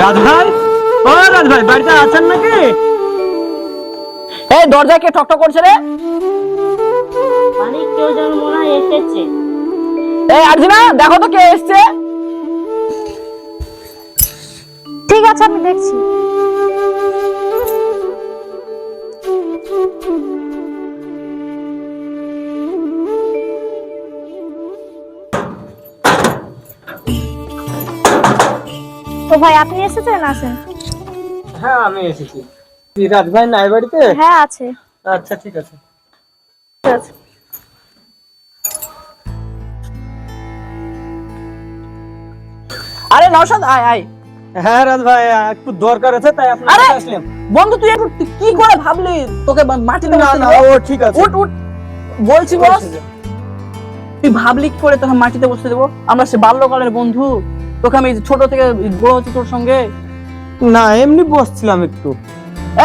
রাজ ভাই ও রাজভাই বাড়িতে আছেন নাকি? এই দরজায় কে ঠকঠক করছে রে? মানে কেউ যেন মনে হয় এসেছে। এই আর্জিনা দেখো তো কে এসছে। ঠিক আছে আমি দেখছি। ভাই আপনি এসেছেন আসেন। হ্যাঁ আমি এসেছি। রাজ ভাই নাই বাড়িতে? হ্যাঁ আছে। আচ্ছা ঠিক আছে। আরে নওশাদ আয় আয়। হ্যাঁ রাজ ভাই একটু দরকার আছে তাই আপনার আরে! আসলাম। বন্ধু তুই একটু কি করে ভাবলি? তোকে মাটিতে না না ও ঠিক আছে। উঠ উঠ। বলছি বস। তুই ভাবলি কি করে তোকে মাটিতে বসতে দেবো? আমরা সে বাল্যকালের বন্ধু। তোকে আমি ছোট থেকে বড় হচ্ছি তোর সঙ্গে? না এমনি বসছিলাম একটু।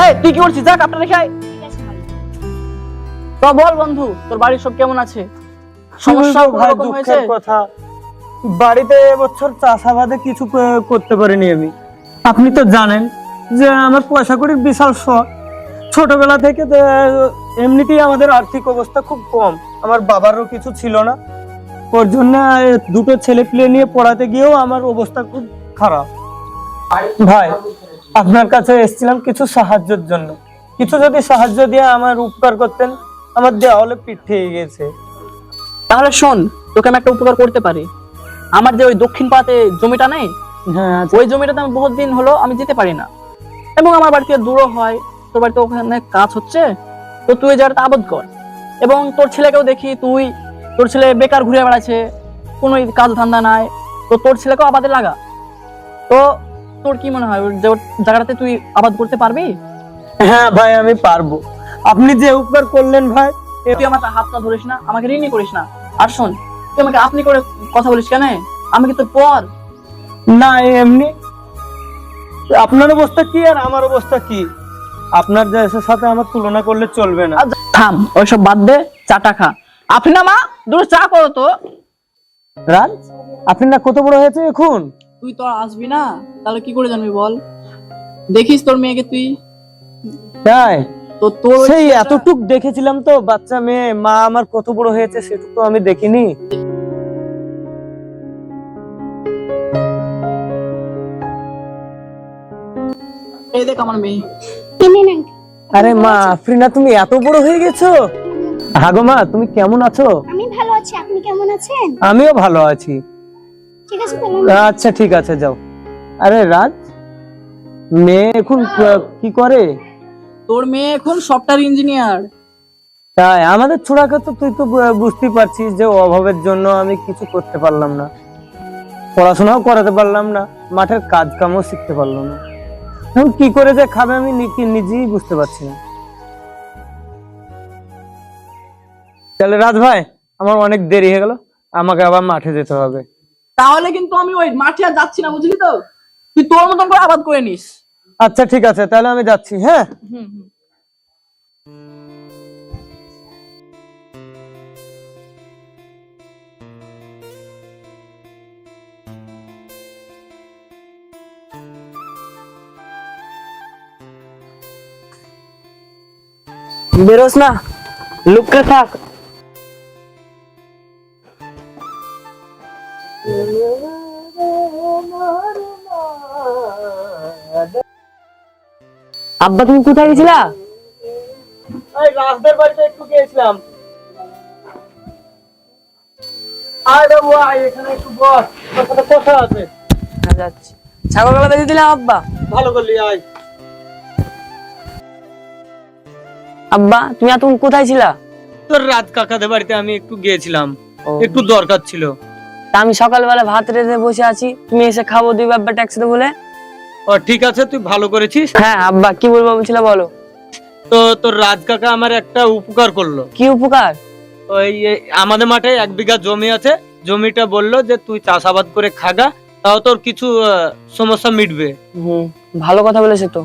এই তুই কি করছিস? যাক আপনার রেখে তো বল বন্ধু তোর বাড়ির সব কেমন আছে? সমস্যা ভাই দুঃখের কথা। বাড়িতে এবছর চাষাবাদে কিছু করতে পারিনি আমি। আপনি তো জানেন যে আমার পয়সা কড়ির বিশাল শখ। ছোটবেলা থেকে এমনিতেই আমাদের আর্থিক অবস্থা খুব কম। আমার বাবারও কিছু ছিল না। ওর জন্য দুটো ছেলে পেলে নিয়ে পড়াতে গিয়েও আমার অবস্থা খুব খারাপ। ভাই আপনার কাছে এসেছিলাম কিছু সাহায্যের জন্য। কিছু যদি সাহায্য দিয়ে আমার উপকার করতেন আমার দেওয়ালে পিঠ থেকে গেছে। তাহলে শোন তোকে আমি একটা উপকার করতে পারি। আমার যে ওই দক্ষিণ পাতে জমিটা নেই হ্যাঁ ওই জমিটাতে আমি বহুত দিন হলো আমি যেতে পারি না। এবং আমার বাড়ি থেকে দূরও হয় তোর বাড়িতে ওখানে কাজ হচ্ছে তো তুই ওই জায়গাটা আবদ্ধ কর। এবং তোর ছেলেকেও দেখি তুই তোর ছেলে বেকার ঘুরে বেড়াচ্ছে কোনো কাজ ধান্দা নাই তো তোর ছেলেকেও আবাদে লাগা। তো তোর কি মনে হয় যে জায়গাটাতে তুই আবাদ করতে পারবি? হ্যাঁ ভাই আমি পারব। আপনি যে উপকার করলেন ভাই তুই আমার হাতটা ধরিস না আমাকে ঋণই করিস না। আর শোন তুই আমাকে আপনি করে কথা বলিস কেন? আমি কি তোর পর? না এমনি। আপনার অবস্থা কি আর আমার অবস্থা কি? আপনার দেশের সাথে আমার তুলনা করলে চলবে না। থাম ওইসব বাদ দে চাটা খা। আপনি না মা দুটো চা করো তো। রাজ আপনি না কত বড় হয়েছে এখন? তুই তো আর আসবি না তাহলে কি করে জানবি বল? দেখিস তোর মেয়েকে তুই? তাই? তো তোর সেই এতটুক দেখেছিলাম তো বাচ্চা মেয়ে মা আমার কত বড় হয়েছে সেটুকু আমি দেখিনি। এই দেখ আমার মেয়ে। আরে মা আফরিনা তুমি এত বড় হয়ে গেছো? হাগো মা তুমি কেমন আছো? আমি আছেন? আমিও ভালো আছি। ঠিক আছে আচ্ছা ঠিক আছে যাও। আরে রাজ মেয়ে এখন কি করে? তোর মেয়ে এখন সফটওয়্যার ইঞ্জিনিয়ার। তাই আমাদের ছোড়াকে তো তুই তো বু- বুঝতেই পারছিস যে অভাবের জন্য আমি কিছু করতে পারলাম না। পড়াশোনাও করাতে পারলাম না মাঠের কাজ কামও শিখতে পারলাম না। এখন কি করে যে খাবে আমি নিজেই বুঝতে পারছি না। তাহলে রাজ ভাই আমার অনেক দেরি হয়ে গেল। আমাকে আবার মাঠে যেতে হবে। তাহলে কিন্তু আমি ওই মাঠে আর যাচ্ছি না বুঝলি তো? তুই তোর মতন করে আবাদ করে নিস। আচ্ছা ঠিক আছে তাহলে আমি যাচ্ছি হ্যাঁ? হুম হুম। বেরোস না। লুককে থাক। আব্বা তুমি কোথায় গেছিলা? এই রাজদের বাড়িতে একটু গিয়েছিলাম। আরে ভাই এখানে একটু বস তোর কথা আছে। হ্যাঁ যাচ্ছি। ছাগল গলা বেঁধে দিলাম আব্বা। ভালো করলি আয়। আব্বা তুমি এতক্ষণ কোথায় ছিলা? তোর রাত কাকাদের বাড়িতে আমি একটু গিয়েছিলাম। একটু দরকার ছিল। তা আমি সকালবেলা ভাত রেঁধে বসে আছি। তুমি এসে খাব দুই বাব্বা ট্যাক্সি তো বলে। ও ঠিক আছে তুই ভালো করেছিস। হ্যাঁ আব্বা কি বলব বলছিলা বলো। তো তোর রাজ কাকা আমার একটা উপকার করল। কি উপকার? ওই আমাদের মাঠে এক বিঘা জমি আছে। জমিটা বলল যে তুই চাষাবাদ করে খাগা তাও তোর কিছু সমস্যা মিটবে। হুম ভালো কথা বলেছে তো।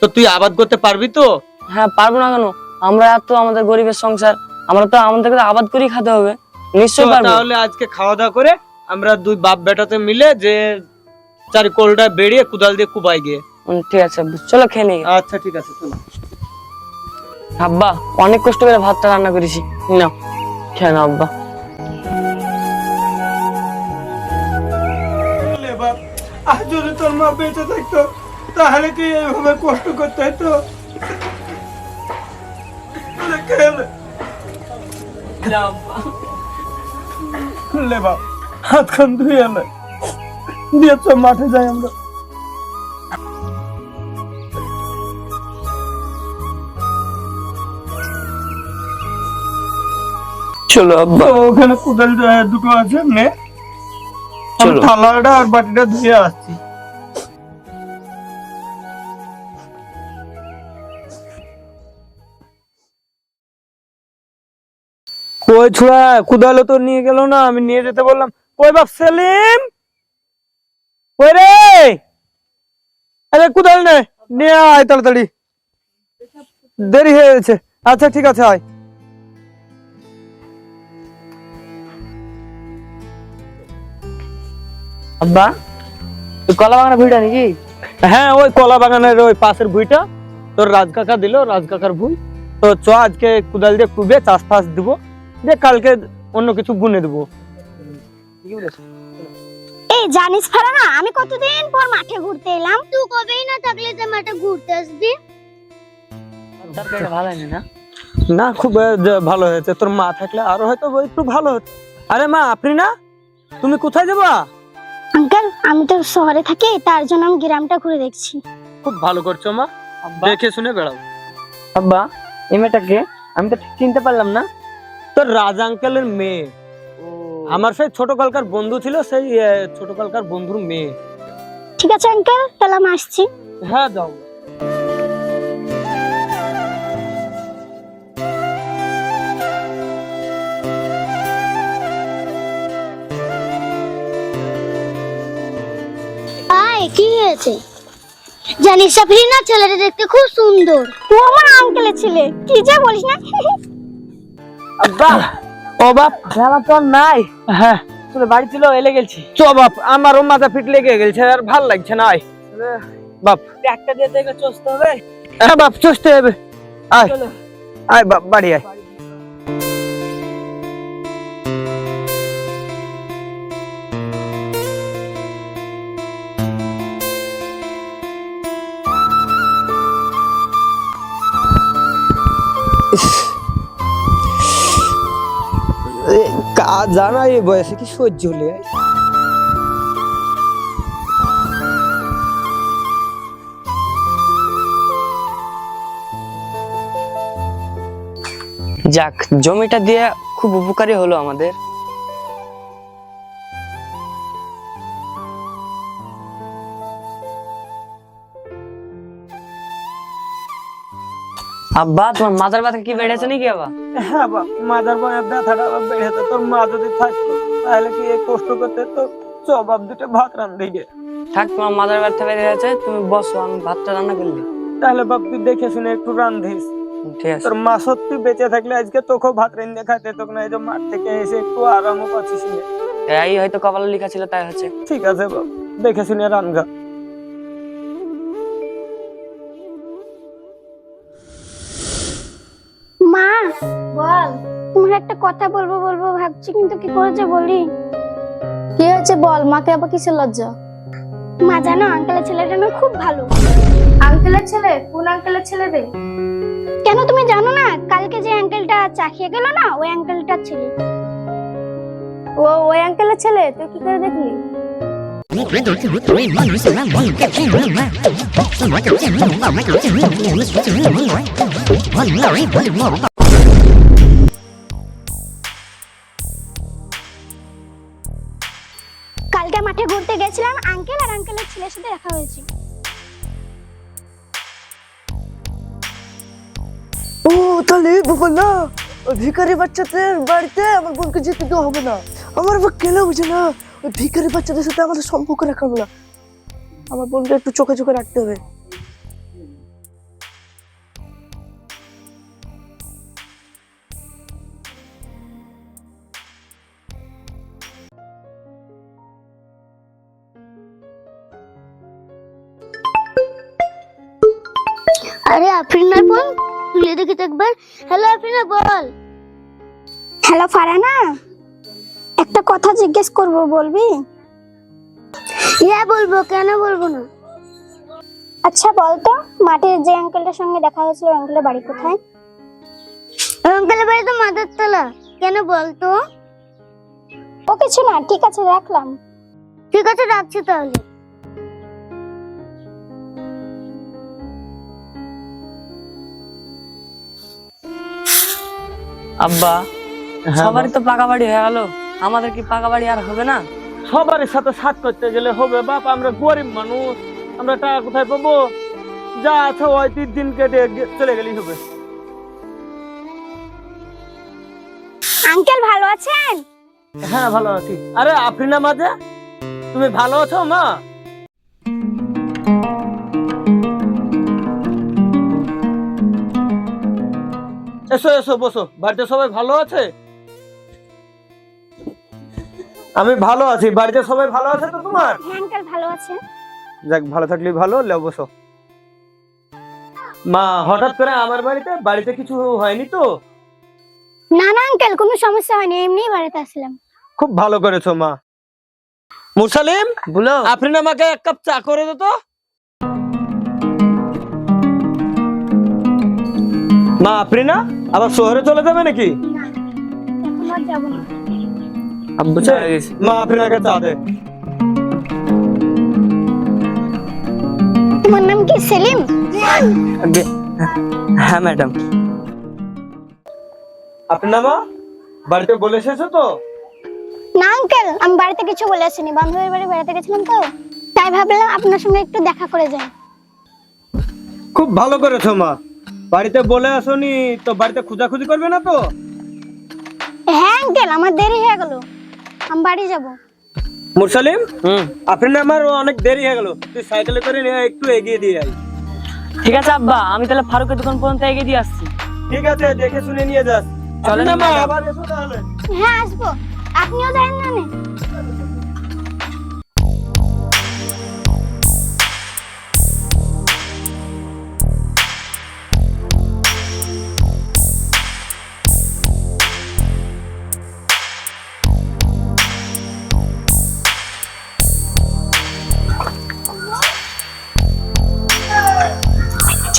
তো তুই আবাদ করতে পারবি তো? হ্যাঁ পারব না কেন? আমরা তো আমাদের গরিবের সংসার আমরা তো আমাদেরকে তো আবাদ করেই খেতে হবে। নিশ্চয়ই পারব। তাহলে আজকে খাওয়া দাওয়া করে আমরা দুই বাপ বেটাতে মিলে যে চারি কোলটা বেরিয়ে কুদাল দিয়ে কুবাই গিয়ে। ঠিক আছে চলো খেয়ে নিই। আচ্ছা ঠিক আছে চলো। আব্বা অনেক কষ্ট করে ভাতটা রান্না করেছি। নাও খেয়ে নাও আব্বা। যদি তোর মা বেঁচে থাকতো তাহলে কি এইভাবে কষ্ট করতে হতো? লে, বাপ হাত খান ধুয়ে দিয়ে তো মাঠে যাই আমরা। চলো আব্বা। ওখানে কোদাল দুটো আছে আমি থালাটা আর বাটিটা ধুয়ে আসছি। কই ছোড়া তো নিয়ে গেল না? আমি নিয়ে যেতে বললাম। কই বাপ সেলিম? কই রে! আরে কুদাল নে? নিয়ে আয় তাড়াতাড়ি। দেরি হয়ে গেছে। আচ্ছা ঠিক আছে আয়। আব্বা ওই কলা বাগানের ভিড়টা নাকি? হ্যাঁ ওই কলা বাগানের ওই পাশের ভুঁইটা। তোর রাজকাকা দিল রাজকাকার ভুঁই। তো চ আজকে কুদাল দিয়ে কুবে চাষ ফাস দিব। দিয়ে কালকে অন্য কিছু বুনে দেবো। এই জানিস ফারানা আমি কতদিন পর মাঠে ঘুরতে এলাম? তুই কবেই না থাকলে যে মাঠে ঘুরতে আসবি? তরকারিটা ভালো হয়নি না না খুব ভালো হয়েছে। তোর মা থাকলে আরও হয়তো একটু ভালো হতো। আরে মা আপনি না? তুমি কোথায় যাবা? আঙ্কেল আমি তো শহরে থাকি তার জন্য আমি গ্রামটা ঘুরে দেখছি। খুব ভালো করছ মা। দেখে শুনে বেড়াও। আব্বা এই মেয়েটাকে আমি তো ঠিক চিনতে পারলাম না। তোর রাজ আঙ্কেলের মেয়ে। আমার সেই ছোটকালকার বন্ধু ছিল সেই ছোটকালকার বন্ধুর মেয়ে। ঠিক আছে আঙ্কেল তাহলে আমি আসছি। হ্যাঁ যাও। কি হয়েছে? জানিস সাফরি না ছেলেটা দেখতে খুব সুন্দর। ও আমার আঙ্কেলের ছেলে। কি যে বলিস না? আব্বা ও বাপ খেলা তো নাই। হ্যাঁ। তোর বাড়ি ছিল এলে গেছি চ বাপ আমারও মাথা ফিট লেগে গেছে আর ভালো লাগছে না আয়। বাপ। একটা দিয়ে দেখে চসতে হবে। হ্যাঁ বাপ হবে। আয়। আয় বাপ বাড়ি আয়। কাজ জানা এই বয়সে কি সহ্য হলে? যাক জমিটা দিয়ে খুব উপকারী হলো আমাদের। আব্বা তোমার মাথার ব্যথা কি বেড়েছে নাকি আবার? হ্যাঁ মাদার বনের ব্যথাটা বেড়েছে। তোর মা যদি থাকতো তাহলে কি এই কষ্ট করতে তো চ বাপ দুটো ভাত রান্ধে গে? থাক তোমার মাথার ব্যথা বেড়ে গেছে তুমি বসো আমি ভাতটা রান্না করলি তাহলে বাপ তুই দেখে শুনে একটু রান্ধিস। ঠিক আছে। তোর মা সত্যি বেঁচে থাকলে আজকে তোকেও ভাত রেঁধে খাইতে তোকে না এই যে মাঠ থেকে এসে একটু আরামও পাচ্ছিস না। এই হয়তো কপালে লেখা ছিল তাই হচ্ছে। ঠিক আছে বাপ দেখে শুনে রানগা তোমার একটা কথা বলব বলব ভাবছি কিন্তু কি করে যে বলি? কি হয়েছে বল মাকে আবার কিসের লজ্জা? মা জানো আঙ্কেলের ছেলেটা না খুব ভালো। আঙ্কেলের ছেলে? কোন আঙ্কেলের ছেলে রে? কেন তুমি জানো না কালকে যে আঙ্কেলটা চা খেয়ে গেল না ওই আঙ্কেলটার ছেলে। ও ওই আঙ্কেলের ছেলে? তুই কি করে দেখলি? আর সাথে দেখা হয়েছে ও, তাহলে বাবা না, ভিখারি বাচ্চাদের বাড়িতে আমার বোনকে যেতে দেওয়া হবে না। আমার আবার কেন বুঝে না ওই ভিখারি বাচ্চাদের সাথে আমাদের সম্পর্ক রাখা হবে না। আমার বোনকে একটু চোখে চোখে রাখতে হবে। দেখি তো একবার। হ্যালো আফরিনা বল। হ্যালো ফারানা। একটা কথা জিজ্ঞেস করব বলবি? হ্যাঁ বলব। কেন বলব না? আচ্ছা বলতো। মাঠে যে আঙ্কেলটার সঙ্গে দেখা হয়েছিল আঙ্কেলের বাড়ি কোথায়? অঙ্কেলের বাড়ি তো মাদার তলা। কেন বলতো? ও কিছু না ঠিক আছে রাখলাম। ঠিক আছে রাখছি তাহলে। আব্বা হ্যাঁ, সবারই তো পাকা বাড়ি হয়ে গেল। আমাদের কি পাকা বাড়ি আর হবে না? সবার সাথে সাথ করতে গেলে হবে। বাপ আমরা গরিব মানুষ। আমরা টাকা কোথায় পাবো? যা আছে ওই তিন দিন কেটে চলে গেলেই হবে। আঙ্কেল ভালো আছেন? হ্যাঁ ভালো আছি। আরে আফরিনা মাঝে? তুমি ভালো আছো মা? এসো এসো বসো। বাড়িতে সবাই ভালো আছে? আমি ভালো আছি। বাড়িতে সবাই ভালো আছে তো তোমার? হ্যাঁ আঙ্কেল ভালো আছে। যাক ভালো থাকলে ভালো লেও বসো। মা হঠাৎ করে আমার বাড়িতে বাড়িতে কিছু হয়নি তো? না না আঙ্কেল কোনো সমস্যা হয়নি এমনিই বাড়িতে আসলাম। খুব ভালো করেছ মা। মুসালিম বলো। আপনি আমাকে এক কাপ চা করে দে তো। মা আপনি না? আবার শহরে চলে যাবে নাকি? এখন আর যাব না আব্বু চলে গেছে। মা আপনাকে চা দে। তোমার নাম কি সেলিম? হ্যাঁ ম্যাডাম। আপনি না মা? বাড়িতে বলে এসেছ তো? না আঙ্কেল আমি বাড়িতে কিছু বলে আসিনি। বান্ধবীর বাড়ি বেড়াতে গেছিলাম তো। তাই ভাবলাম আপনার সঙ্গে একটু দেখা করে যাই। খুব ভালো করেছ মা। বাড়িতে বলে আসোনি তো বাড়িতে খোঁজাখুঁজি করবে না তো? হ্যাঁ আঙ্কেল আমার দেরি হয়ে গেল। আমি বাড়ি যাব। মুরসালিম হুম। আপনি না আমার অনেক দেরি হয়ে গেল। তুই সাইকেলে করে নিয়ে একটু এগিয়ে দিয়ে আই ঠিক আছে আব্বা আমি তাহলে ফারুকের দোকান পর্যন্ত এগিয়ে দিয়ে আসছি। ঠিক আছে দেখে শুনে নিয়ে যাস। চলেন না আবার এসো তাহলে। হ্যাঁ আসব। আপনিও যাবেন না নে?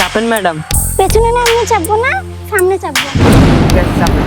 চাপেন ম্যাডাম? পেছনে না আমি চাপবো না সামনে চাপবো ঠিক আছে চাপেন